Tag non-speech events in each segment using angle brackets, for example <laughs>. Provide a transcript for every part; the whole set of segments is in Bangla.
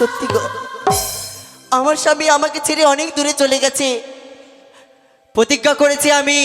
সত্যি গো। আমার স্বামী আমাকে ছেড়ে অনেক দূরে চলে গেছে। প্রতিজ্ঞা করেছি আমি,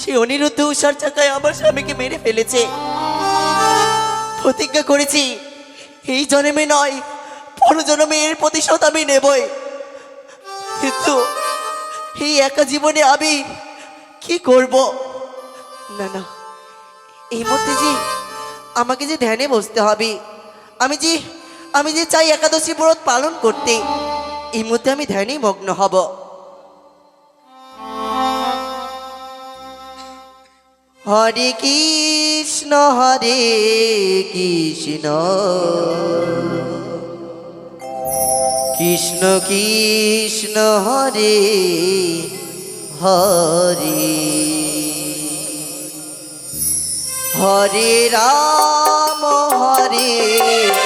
সে অনিরুদ্ধ উষার চাকায় আমার স্বামীকে মেরে ফেলেছে। প্রতিজ্ঞা করেছি, এই জন্মে নয়, পর জন্মে এর প্রতিশোধ আমি নেবই। কিন্তু এই একা জীবনে আমি কি করব? না না, এই মধ্যে যে আমাকে যে ধ্যানে বসতে হবে, আমি যে আমি যে চাই একাদশী ব্রত পালন করতে, এই মধ্যে আমি ধ্যানেই মগ্ন হব। হরে কৃষ্ণ হরে কৃষ্ণ। কৃষ্ণ কৃষ্ণ, হরে হরে। হরে রাম, হরে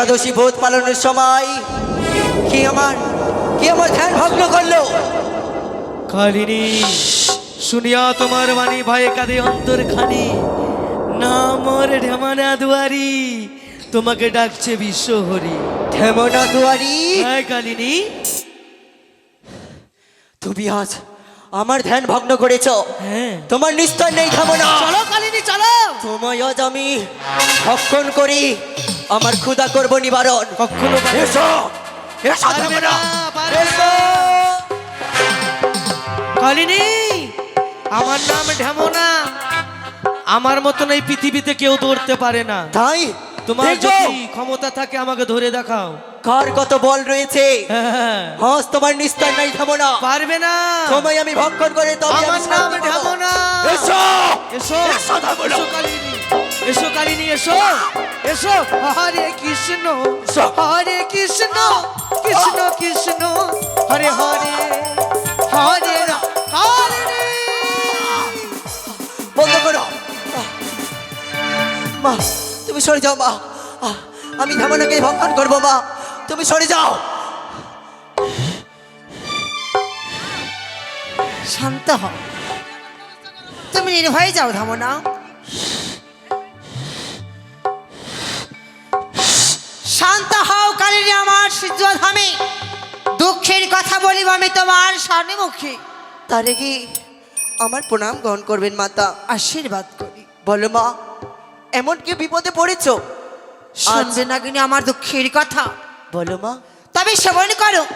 একাদশী ভোজ পালনের সময় কি আমার কি আমার ধ্যান ভগ্ন করল? কালিনী শুনিয়া তোমার বাণী ভয়ে কাঁদে অন্তর খানি নামর ঢেমানা দুয়ারি তোমাকে ডাকছে বিশ্বহরি। ঠেমনা দুয়ারি? হ্যাঁ কালিনী। তুমি আজ আমার ধ্যান ভগ্ন করেছ। হ্যাঁ। তোমার নিস্তার নেই ঠেমনা চলো কালিনী চলো। তোমায় আজ আমি ভক্ষণ করি। আমার ক্ষুধা করব নিবারণ। কখনো এসো এসো। এসো। কালিনী আমার নাম ঢেমনা। আমার মতন এই পৃথিবীতে কেউ ধরতে পারে না। তাই? তোমার যদি ক্ষমতা থাকে আমাকে ধরে দেখাও। কার কত বল রয়েছে? <laughs> হস তোমার নিস্তার নাই থামো না। পারবে না। তোমায় আমি ভক্ষণ করে তবে আমি আমার নাম পাবো। ঢেমনা এসো! এসো। এসো। এসো কালিনী। এসো কালিনী এসো। এসো। হরে কৃষ্ণ। হরে কৃষ্ণ। কৃষ্ণ কৃষ্ণ। হরে হরে। হরে কালিনী! বন্ধ করো। মা। তুমি সরে যাও, মা। আমি ধ্যামনাকে ভক্ষণ করব, মা। তুমি সরে যাও। শান্ত হও। তুমি নির্ভয়ে যাও ধামনা শান্ত হও কালীর আমার সিদ্ধামে ধামে দুঃখের কথা বলিব আমি তোমার স্বর্ণমুখী তারে কি আমার প্রণাম গ্রহণ করবেন, মাতা? আশীর্বাদ করি। বলো, মা। এমন কি বিপদে পড়েছো। শুনবে না কিনি আমার দুঃখের কথা। বলো মা। তবে শ্রবণ করো।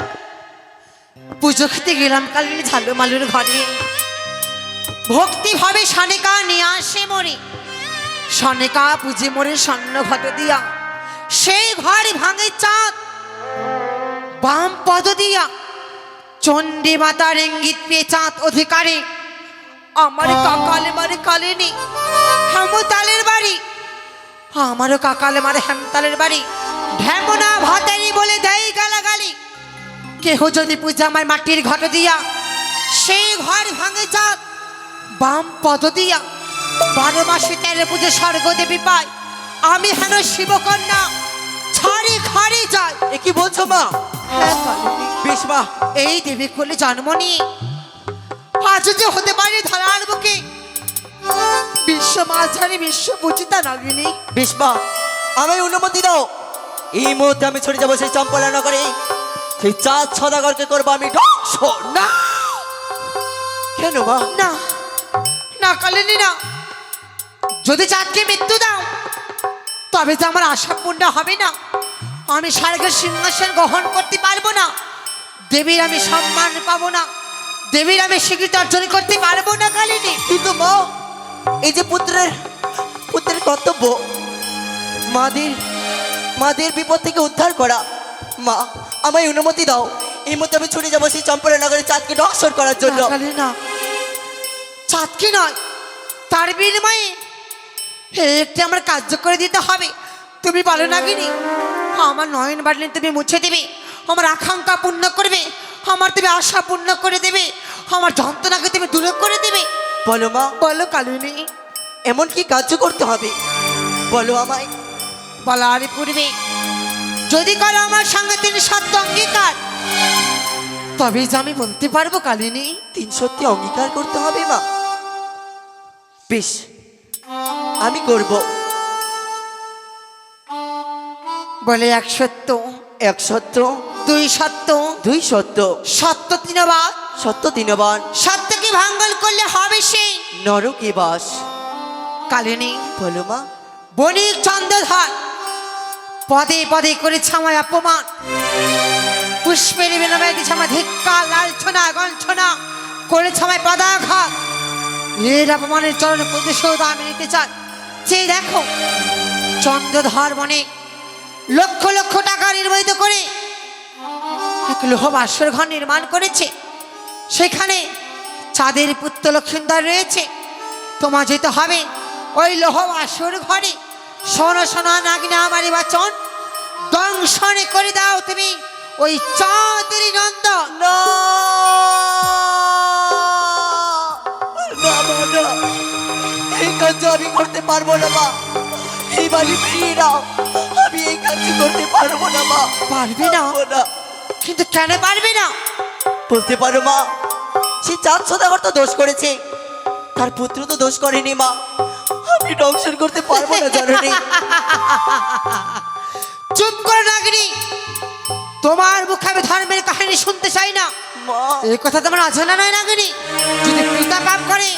পুজো খেতে গেলাম কালিনী ঝালু মালুর ঘরে। ভক্তি ভাবে সনেকা নিয়ে আসে মরে। সনেকা পুজে মরে স্বর্ণ ঘট দিয়া। সেই ঘর ভাঙে চাঁদ। বাম পদ দিয়া। চণ্ডী মাতার ইঙ্গিত পেয়ে চাঁদ অধিকারে। আমার কাকালে মারে কালিনী। হেমতালের বাড়ি। আমারও কাকালে মারে হেমতালের বাড়ি। ঢেমনা ভাতারি বলে দেয় গালাগালি। কেহ যদি পূজা আমার মাটির ঘট দিয়া সেই ঘর ভাঙে চাঁদ। বাম পদ দিয়া বারো মাসে তেরো পুজো স্বর্গ দেবী পায়। আমি হেন শিবকন্যা ছাড়ি খাড়ি যায় এ কি বলছো মা? হ্যাঁ। বেশ মা। এই দেবী কোলে জন্ম নিয়ে আজ যে হতে পারে ধরার বুকে। বিশ্ব মাঝারি বিশ্ব পূজিতা নাগিনী। বেশ মা আমায় অনুমতি দাও। এই মুহূর্তে আমি ছড়ে যাব সেই চম্পলা নগরে। সেই চাঁদ সদাগরকে করব আমি ধ্বংস না! কেন মা? না না কালিনী না। যদি চাঁদকে মৃত্যু দাও তবে তো আমার আশা পূর্ণ হবে না। আমি স্বর্গের সিংহাসন গ্রহণ করতে পারব না। দেবীর আমি সম্মান পাবো না। দেবীর আমি স্বীকৃতি অর্জন করতে পারব না কালিনী। কিন্তু মা এই যে পুত্রের পুত্রের কর্তব্য মাদের মাদের বিপদ থেকে উদ্ধার করা মা আমায় অনুমতি দাও। এই মুহূর্তে আমি ছুটে যাব সেই চম্পলা নগরে চাঁদকে দর্শন করার জন্য। না, চাঁদকে নয় তার বিনিময়ে একটি আমার কার্য করে দিতে হবে। তুমি বলো না গিনি আমার নয়ন বাড়লে তুমি মুছে দেবে আমার আকাঙ্ক্ষা পূর্ণ করবে আমার তুমি আশা পূর্ণ করে দেবে। আমার যন্ত্রণাকে তুমি দূর করে দেবে। বলো মা, বলো কালুনি, এমন কি কার্য করতে হবে? বলো আমায়। বলার পূর্বে। যদি করো আমার সঙ্গে তিনি সত্য অঙ্গীকার তবে যে আমি বলতে পারব কালিনী, তিন সত্যি অঙ্গীকার করতে হবে মা। বেশ, আমি করব। বলে এক সত্য এক সত্য দুই সত্য। দুই সত্য। সত্য তিনবার। সত্য দিনবান সত্যকে ভাঙ্গল করলে হবে সেই নরকে বাস। কালিনী। বলো মা। বণিক চন্দ্রধর। পদে পদে করেছে আমায় অপমান। পুষ্পের বিনিময়ে আমার ধিক্কা লালছনা গঞ্ছনা। করেছে আমায় পদাঘাত। এর অপমানের চরণ প্রতিশোধ আমি নিতে চাই। যে দেখো চন্দ্রধর বণিক লক্ষ লক্ষ টাকা নির্বাহিত করে এক লোহ বাসর ঘর নির্মাণ করেছে। সেখানে চাঁদের পুত্র লক্ষিন্দর রয়েছে। তোমার যেতে হবে। ওই লোহ আসর ঘরে শোনো শোনো নাগিনা আমারই বাচন। দংশনে করে দাও তুমি ওই চাঁদের নন্দন না না, মা, না। এই কাজ আমি করতে পারব না মা। এই বাড়ি ফিরিয়ে নাও। আমি এই কাজ করতে পারব না মা। পারবে না? পারব না। কিন্তু কেন পারবে না। বলতে পারো মা সে চাঁদ সদাগর তো দোষ করেছে। তার পুত্র তো দোষ করেনি মা। আমি দংশন করতে পারব না জননী <laughs> চুপ করে নাগিনি। তোমার মুখে আমি ধর্মের কাহিনী শুনতে চাই না। এই কথা তোমার অজানা নয় নাগিনি। যদি পিতা পাপ করে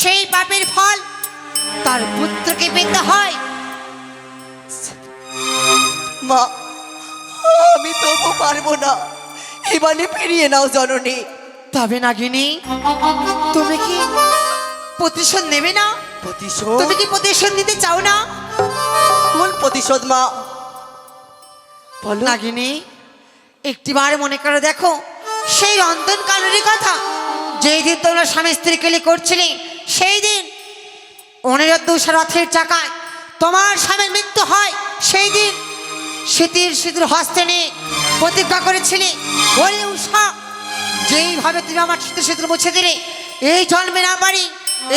সেই পাপের ফল তার পুত্রকে পেতে হয়। মা আমি তবু পারব না। এবারে ফিরিয়ে নাও জননী। তবে নাগিনী তুমি কি প্রতিশোধ নেবে না? প্রতিশোধ? তুমি কি প্রতিশোধ নিতে চাও না? কোন প্রতিশোধ মা? বলো। নাগিনী একটিবার মনে করে দেখো সেই অন্তন কালেরই কথা। যেই দিন তোমরা স্বামী স্ত্রী কেলি করছিলে সেই দিন অনিরুদ্ধ রথের চাকায় তোমার স্বামীর মৃত্যু হয় সেই দিন শীতির শীতের হস্তে নিয়ে প্রতিজ্ঞা করেছিলে, বলে উষা যেইভাবে তুমি আমার শীত শীতের মুছে দিলে, এই জন্মে না পারি,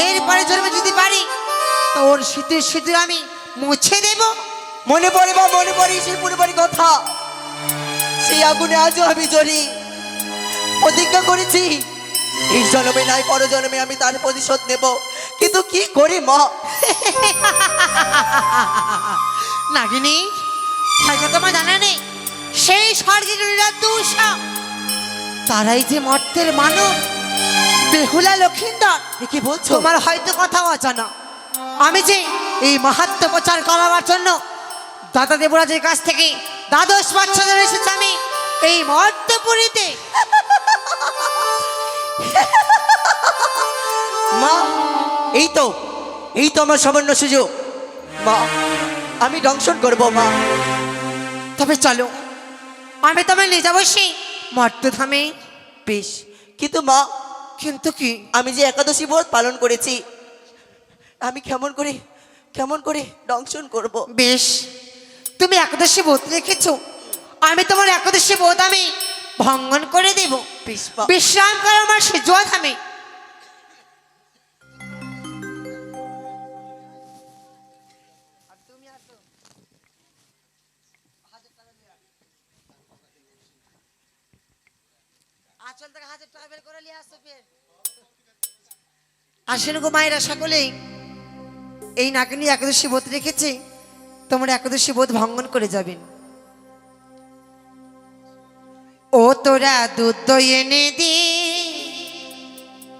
এরপরে জন্মে যদি পারি তো ওর শীতের শীতের আমি মুছে দেবো। মনে পড়ে বা মনে পড়ে সেই পরিবারের কথা। সেই আগুনে আজও আমি জ্বলি। প্রতিজ্ঞা করেছি, এই জন্মে নাই পর জন্মে আমি তার প্রতিশোধ নেব। কিন্তু কি করি, মা? নাগিনী হয়তো তোমার জানা নেই? সেই স্বর্গের দূষা তারাই যে মর্তের মানব। বেহুলা লক্ষিন্দর। কি বলছো? তোমার হয়তো কথা অজানা। আমি যে এই মাহাত্ম প্রচার করাবার জন্য দাদা দেবরাজের কাছ থেকে দ্বাদশ বাচ্চাদের এসেছে আমি এই মর্তপুরীতে। মা এই তো এই তো আমার সামান্য সুযোগ। মা আমি দংশন করব মা। তবে চলো। আমি তোমায় নিয়ে যাব সেই মর্তধামে বেশ কিন্তু মা কিন্তু কি? আমি যে একাদশী ব্রত পালন করেছি আমি কেমন করে কেমন করে দংশন করব? বেশ তুমি একাদশী বোধ রেখেছো। আমি তোমার একাদশী বোধ আমি ভঙ্গন করে দেব। বিশ্রাম করো আমার সে সেজুয়া থামে। আসেন গো মায়েরা সকলেই এই নাগিনী একাদশী বোধ রেখেছে, তোমরা একাদশী বোধ ভঙ্গন করে যাবেন ও তোরা দুধ এনে দি,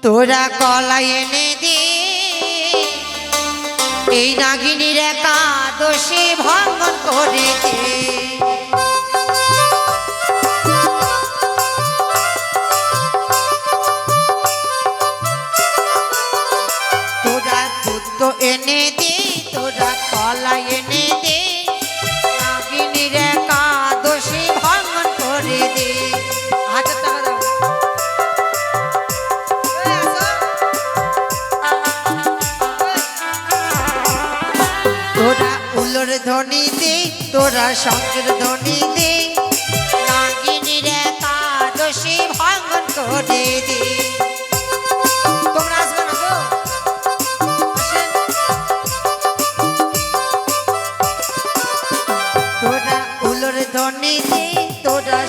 তোরা কলা এনে দি, এই নাগিনীর একাদশী ভঙ্গন করে এনে দে নাগিনীর একাদশী ভঙ্গন করে দে। হাজার টাকা দাও। তোরা উলোর ধ্বনি দে, তোরা শঙ্কের ধ্বনি দে নাগিনীর একাদশী ভঙ্গন করে দে। উলোর ধ্বনি দে তোরা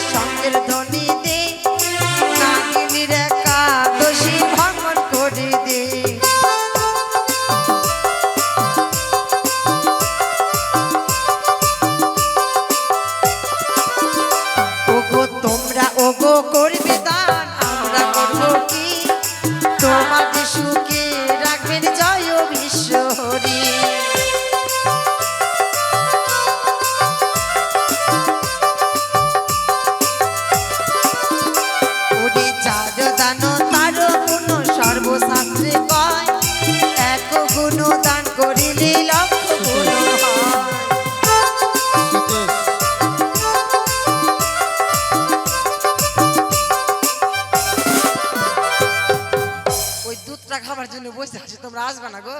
তোমরা আসবে না গো?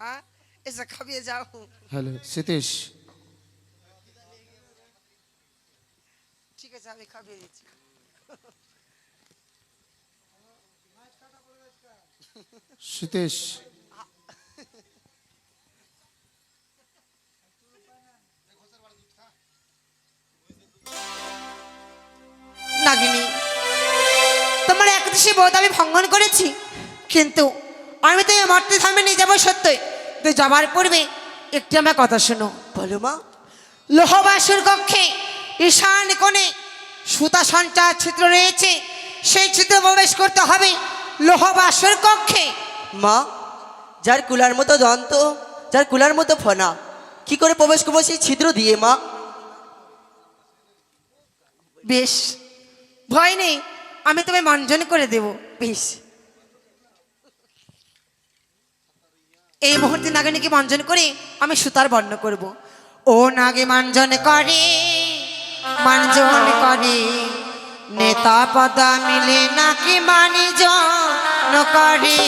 হ্যাঁ? এসে খাবিয়ে যাও। হ্যালো সতীশ। ঠিক আছে আমি খাবিয়ে দিচ্ছি। সতীশ। নাগিনী তোমার একদেশে বোধ আমি ভঙ্গন করেছি? কিন্তু আমি তো এই মর্তে থামে নিয়ে যাব সত্যই। তো যাবার পূর্বে একটি আমার কথা শোনো। বলো মা। লোহবাসুর কক্ষে ঈশান কোণে সুতা সঞ্চার ছিদ্র রয়েছে। সেই ছিদ্র প্রবেশ করতে হবে লোহবাসুর কক্ষে। মা যার কুলার মতো দন্ত যার কুলার মতো ফনা কি করে প্রবেশ করব সেই ছিদ্র দিয়ে মা? বেশ ভয় নেই আমি তোমায় মঞ্জন করে দেব। বেশ। এই মুহূর্তে নাগিনীকে মঞ্জন করে আমি সুতার বর্ণ করব। ও নাগে মঞ্জন করে মঞ্জন করে, নেতা পদা মিলে নাকি মানি জন করে।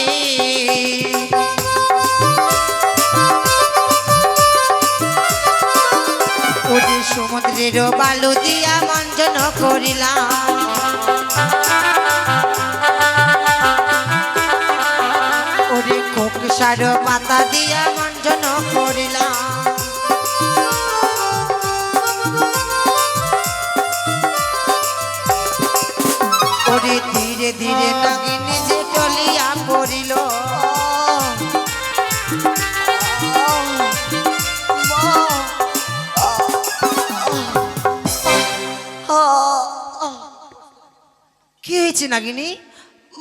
ওরে সমুদ্রের বালু দিয়া মঞ্জন করিলাম। শসার পাতা দিয়া মঞ্জন করিলাম। ধীরে ধীরে তাকে নিজে চলিয়া পড়িল। কি হয়েছে নাগিনী?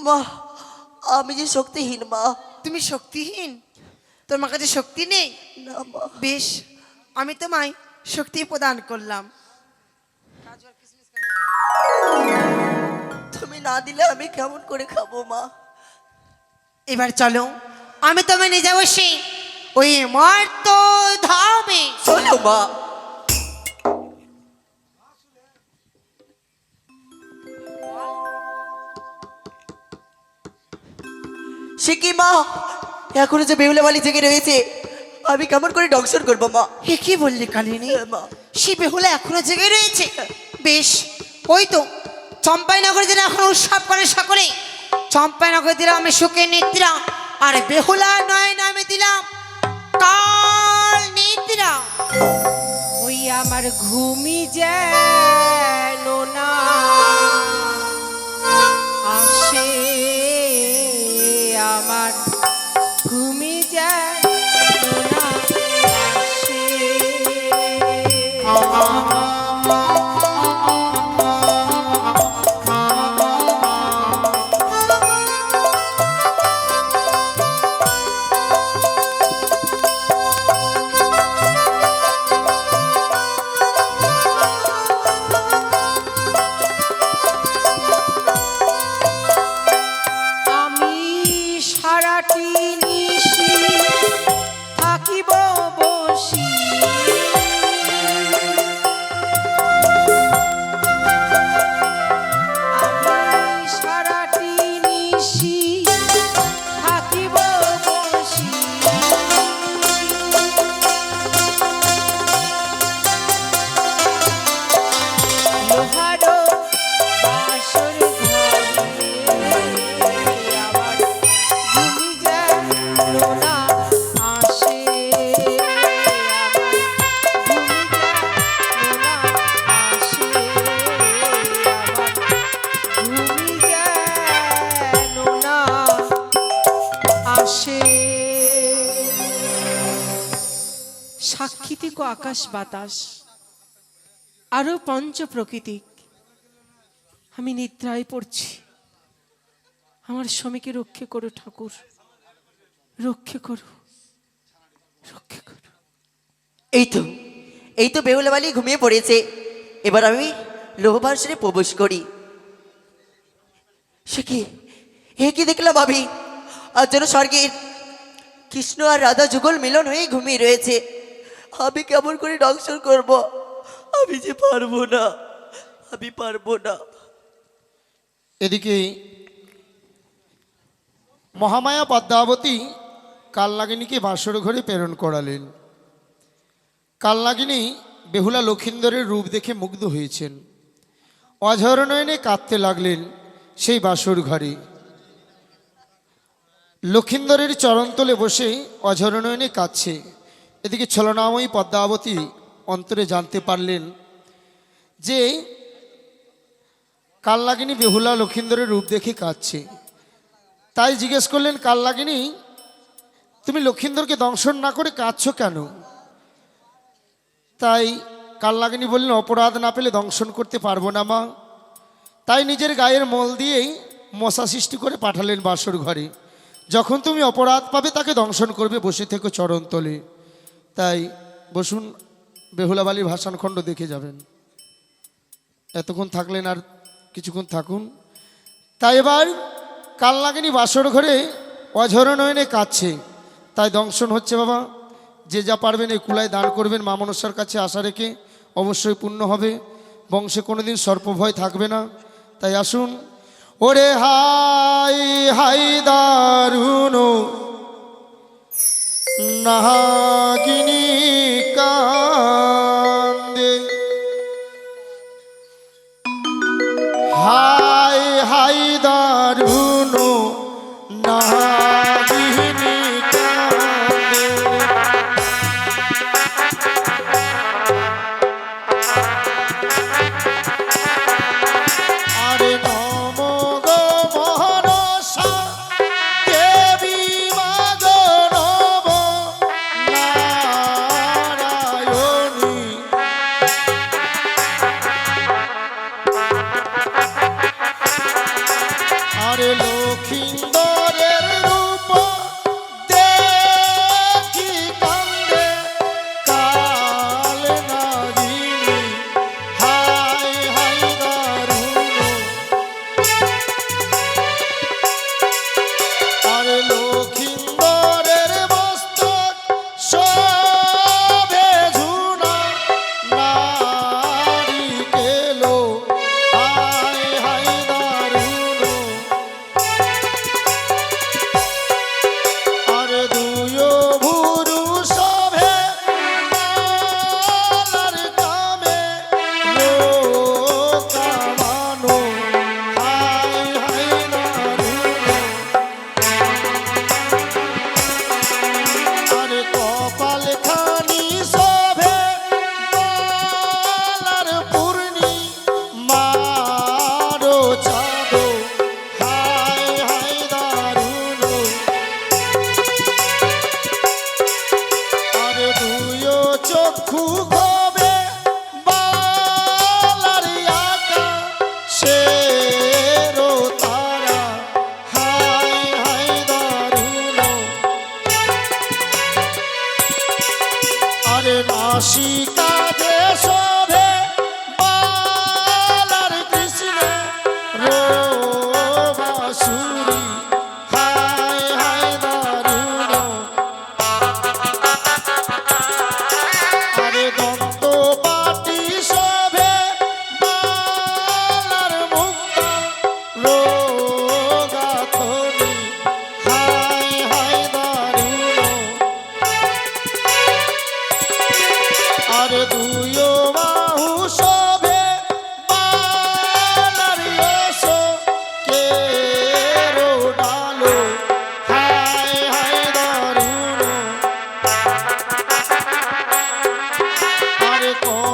মা, আমি যে শক্তিহীন, মা। তুমি শক্তিহীন। তোমার কাছে শক্তি নেই? বেশ আমি তোমায় শক্তি প্রদান করলাম। তুমি না দিলে আমি কেমন করে খাব মা? এবার চলো আমি তোমায় নিয়ে যাব সেই ওই মর্ত ধামে চলো মা। সে কি মা? এখনও যে বেউলা বালি জেগে রয়েছে আমি কেমন করে ডংশন করব মা? এ কি বললি কালিনী? মা। সে বেহুলা এখনও জেগে রয়েছে। বেশ ওই তো চম্পাইনগর দিনে এখন উৎসব করে সকলে। চম্পাইনগর দিলাম আমি সুখে নিদ্রা আর বেহুলা নয় নামে দিলাম কাল নিদ্রা। ওই আমার ঘুমি যেন থেকে আকাশ বাতাস, আরও পঞ্চ প্রকৃতিক। আমি নিদ্রায় পড়ছি। আমার স্বামীকে রক্ষে করো ঠাকুর, রক্ষে করো রক্ষে করো। এই তো এই তো বেহুলা বালি ঘুমিয়ে পড়েছে। এবার আমি লোহভাসনে প্রবেশ করি। সে কি? হে কি দেখলাম আমি আর যেন স্বর্গের কৃষ্ণ আর রাধা যুগল মিলন হয়ে ঘুমিয়ে রয়েছে। আমি কেমন করে দংশন করব? আমি যে পারব না। আমি পারব না। এদিকে মহামায়া পদ্মাবতী কালনাগিনীকে বাসর ঘরে প্রেরণ করালেন। কালনাগিনী বেহুলা লক্ষিন্দরের রূপ দেখে মুগ্ধ হয়েছেন। অঝরনয়নে কাঁদতে লাগলেন সেই বাসর ঘরে। লক্ষিন্দরের চরণতলে বসে অঝরনয়নে কাঁদছে। এদিকে ছলনাময়ী পদ্মাবতী অন্তরে জানতে পারলেন যে কালনাগিনী বেহুলা লক্ষিন্দরের রূপ দেখে কাঁদছে। তাই জিজ্ঞেস করলেন কালনাগিনী তুমি লক্ষিন্দরকে দংশন না করে কাঁদছ কেন? তাই কালনাগিনী বললেন, অপরাধ না পেলে দংশন করতে পারব না, মা। তাই নিজের গায়ের মল দিয়েই মশা সৃষ্টি করে পাঠালেন বাসর ঘরে। যখন তুমি অপরাধ পাবে, তাকে দংশন করবে, বসে থেকে চরণ তলে। তাই বসুন বেহুলাবালির ভাষণখণ্ড দেখে যাবেন। এতক্ষণ থাকলেন আর কিছুক্ষণ থাকুন। তাই এবার কাল লাগেনি বাসর ঘরে অঝর নয়নে কাঁদছে। তাই দংশন হচ্ছে বাবা, যে যা পারবেন এই কুলায় দান করবেন, মা কাছে আশা রেখে অবশ্যই পূর্ণ হবে। বংশে কোনোদিন সর্পভয় থাকবে না। তাই আসুন, ওরে হাই হাই দারুণ নাগিনী